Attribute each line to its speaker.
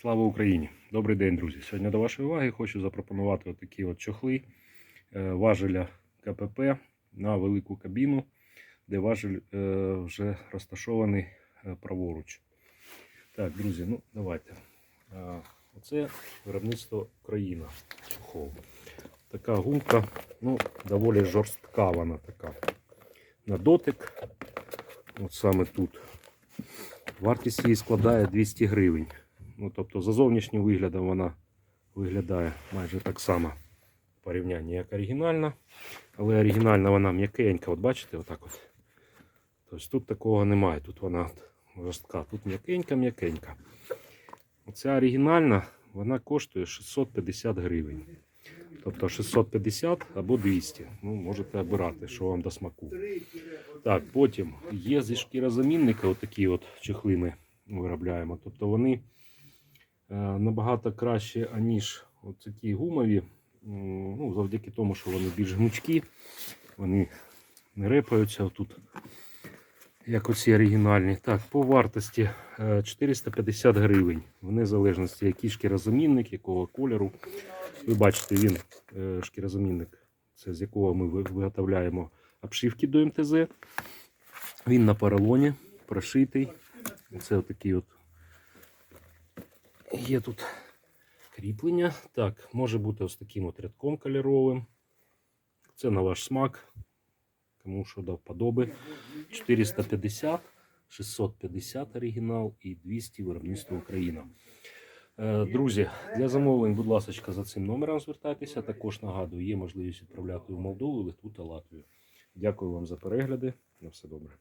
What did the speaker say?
Speaker 1: Слава Україні! Добрий день, друзі! Сьогодні до вашої уваги хочу запропонувати отакі от чохли е, важеля КПП на велику кабіну, де важель е, вже розташований е, праворуч. Так, друзі, ну давайте. Оце виробництво Україна. Чохол. Така гумка, ну, доволі жорстка вона така. На дотик. От саме тут. Вартість її складає 200 гривень. Ну, тобто за зовнішнім виглядом вона виглядає майже так само в порівнянні, як оригінальна. Але оригінальна вона м'якенька, от бачите, отак от. Тобто тут такого немає, тут вона жорстка, тут м'якенька-м'якенька. Оця оригінальна, вона коштує 650 гривень. Тобто 650 або 200. Ну, можете обирати, що вам до смаку. Так, потім є зі шкірозамінника отакі от чехли ми виробляємо. Тобто вони набагато краще, аніж такі гумові. Ну, завдяки тому, що вони більш гнучкі, вони не репаються отут, як оці оригінальні. Так, по вартості е, 450 гривень, в незалежності, який шкірозамінник, якого кольору. Ви бачите, він е, шкірозамінник, це з якого ми виготовляємо обшивки до МТЗ. Він на поролоні прошитий. Це отакий от. Є тут кріплення. Так, може бути ось таким от рядком кольоровим. Це на ваш смак. Кому що до вподоби. 450, 650 оригінал і 200 виробництво Україна. Е, Друзі, для замовлень, будь ласка, за цим номером звертайтеся. Також нагадую, є можливість відправляти в Молдову, Литву та Латвію. Дякую вам за перегляди. На все добре.